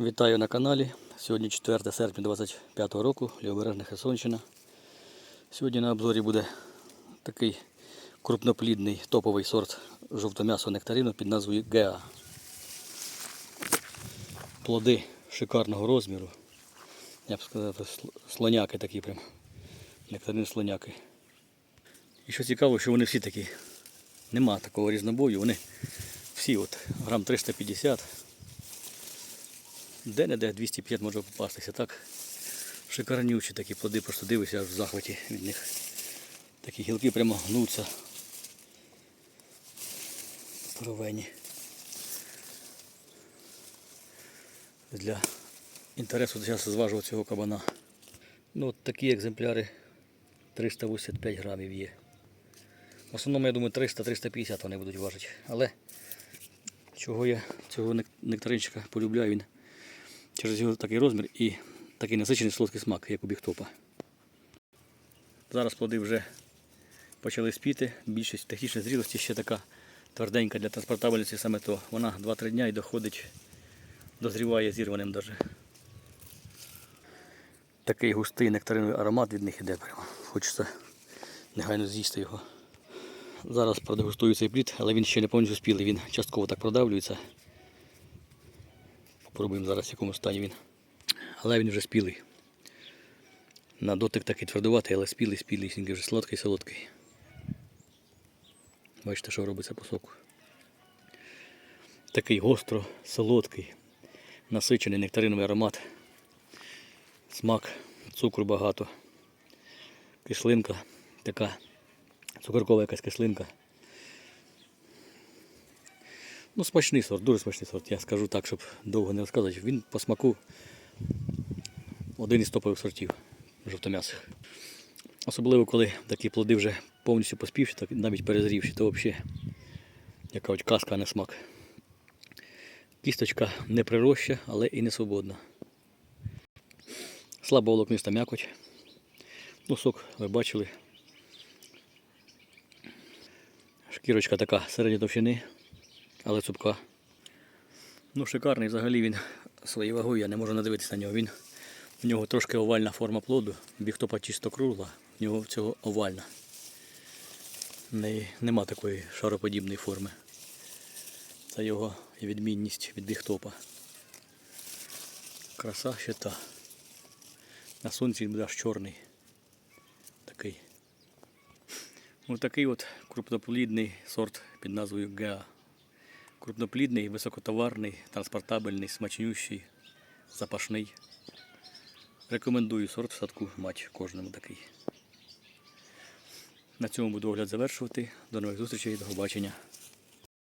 Вітаю на каналі. Сьогодні 4 серпня 25 року, Лівобережна Херсонщина. Сьогодні на обзорі буде такий крупноплідний топовий сорт жовтом'ясо нектарину під назвою Геа. Плоди шикарного розміру. Я б сказав, слоняки такі прям. Нектарин слоняки. І що цікаво, що вони всі такі. Нема такого різнобою, вони всі от грам 350 де-не-де 250 може попастися, так? Шикарнючі такі плоди, просто дивишся аж в захваті від них. Такі гілки прямо гнуться. Здоровенні. Для інтересу зараз зважу цього кабана. Ну от такі екземпляри 385 грамів є. В основному, я думаю, 300-350 вони будуть важити. Але чого я цього нектаринчика полюбляю, він через його такий розмір і такий насичений солодкий смак, як у біхтопа. Зараз плоди вже почали спіти. Більшість технічної зрілості ще така тверденька для транспортабельності саме то. Вона 2-3 дня і доходить, дозріває зірваним даже. Такий густий нектариновий аромат від них іде прямо. Хочеться негайно з'їсти його. Зараз продегустую цей плід, але він ще не повністю спілий, він частково так продавлюється. Попробуємо зараз в якому стані він. Але він вже спілий. На дотик такий твердуватий, але спілий, спілий, він вже сладкий, солодкий. Бачите, що робиться по соку. Такий гостро, солодкий, насичений нектариновий аромат. Смак, цукру багато. Кислинка, така цукоркова якась кислинка. Ну, смачний сорт, дуже смачний сорт. Я скажу так, щоб довго не розказувати. Він по смаку один із топових сортів жовтом'ясих. Особливо, коли такі плоди вже повністю поспівші, так навіть перезрівші, то взагалі яка казка, а не смак. Кісточка не прироща, але і не свободна. Слабо волокниста м'якоть. Ну, сок ви бачили. Шкірочка така середньої товщини, але цупка. Ну, шикарний взагалі він своєю вагою, я не можу надивитися на нього. Він, у нього трошки овальна форма плоду, біхтопа чисто кругла, в нього цього овальна. Не, нема такої шароподібної форми. Це його відмінність від біхтопа. Краса ще та. На сонці він буде аж чорний. Такий. Ось такий от крупноплідний сорт під назвою Геа. Крупноплідний, високотоварний, транспортабельний, смачнющий, запашний. Рекомендую сорт в садку мать кожному такий. На цьому буду огляд завершувати. До нових зустрічей, до побачення.